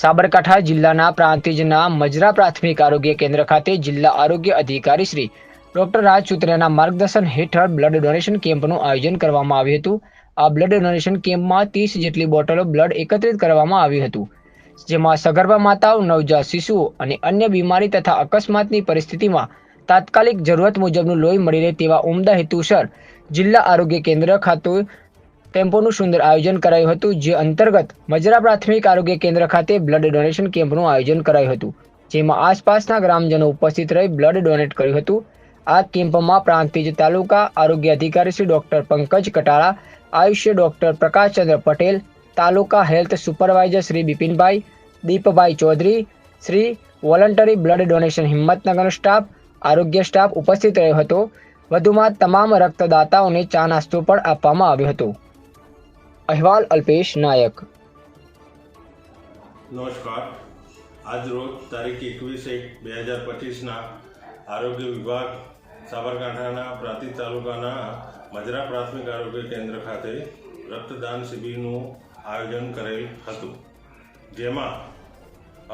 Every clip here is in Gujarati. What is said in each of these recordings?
સાબરકાંઠા જિલ્લાના પ્રાંતિજના મજરા પ્રાથમિક આરોગ્ય કેન્દ્ર ખાતે જિલ્લા આરોગ્ય અધિકારી શ્રી ડોક્ટર રાજ સુત્રેના માર્ગદર્શન હેઠળ બ્લડ ડોનેશન કેમ્પનું આયોજન કરવામાં આવ્યું હતું. આ બ્લડ ડોનેશન કેમ્પમાં ત્રીસ જેટલી બોટલો બ્લડ એકત્રિત કરવામાં આવ્યું હતું. જેમાં સગર્ભા માતાઓ, નવજાત શિશુઓ અને અન્ય બીમારી તથા અકસ્માતની પરિસ્થિતિમાં તાત્કાલિક જરૂરત મુજબનું લોહી મળી રહે તેવા ઉમદા હેતુસર જિલ્લા આરોગ્ય કેન્દ્ર ખાતે ટેમ્પોનું સુંદર આયોજન કરાયું હતું, જે અંતર્ગત મજરા પ્રાથમિક આરોગ્ય કેન્દ્ર ખાતે બ્લડ ડોનેશન કેમ્પનું આયોજન કરાયું હતું, જેમાં આસપાસના ગ્રામજનો ઉપસ્થિત રહી બ્લડ ડોનેટ કર્યું હતું. આ કેમ્પમાં પ્રાંતિજ તાલુકા આરોગ્ય અધિકારી શ્રી ડોક્ટર પંકજ કટાળા આયુષ્ય doctor Prakashchandra Patel, taluka health supervisor Shri Bipinbhai, Dipbhai Chaudhary, Shri voluntary blood donation હિંમતનગરનો staff, આરોગ્ય સ્ટાફ ઉપસ્થિત રહ્યો હતો. વધુમાં તમામ રક્તદાતાઓને ચા નાસ્તો પણ આપવામાં આવ્યો હતો. અહેવાલ અલ્પેશ નાયક. નમસ્કાર. આજ રોજ તારીખ એકવીસ એક બે હજાર પચીસના આરોગ્ય વિભાગ સાબરકાંઠાના પ્રાંતિજ તાલુકાના મજરા પ્રાથમિક આરોગ્ય કેન્દ્ર ખાતે રક્તદાન શિબિરનું આયોજન કરેલ હતું. જેમાં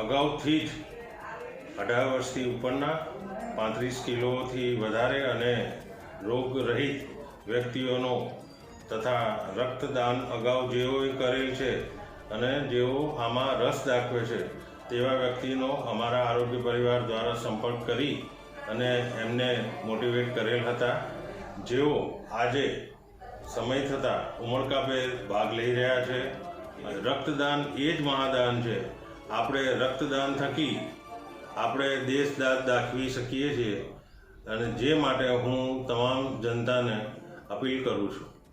અગાઉથી જ અઢાર વર્ષથી ઉપરના પાંત્રીસ કિલોથી વધારે અને રોગરહિત વ્યક્તિઓનો તથા રક્તદાન અગાઉ જેઓએ કરેલ છે અને જેઓ આમાં રસ દાખવે છે, તેવા વ્યક્તિનો અમારા આરોગ્ય પરિવાર દ્વારા સંપર્ક કરી અને એમને મોટિવેટ કરેલ હતા. જેઓ આજે સમય થતાં ઉમળકાભેર ભાગ લઈ રહ્યા છે. રક્તદાન એ જ મહાદાન છે. આપણે રક્તદાન થકી આપણે દેશદાદ દાખવી શકીએ છીએ. અને જે માટે હું તમામ જનતાને અપીલ કરું છું.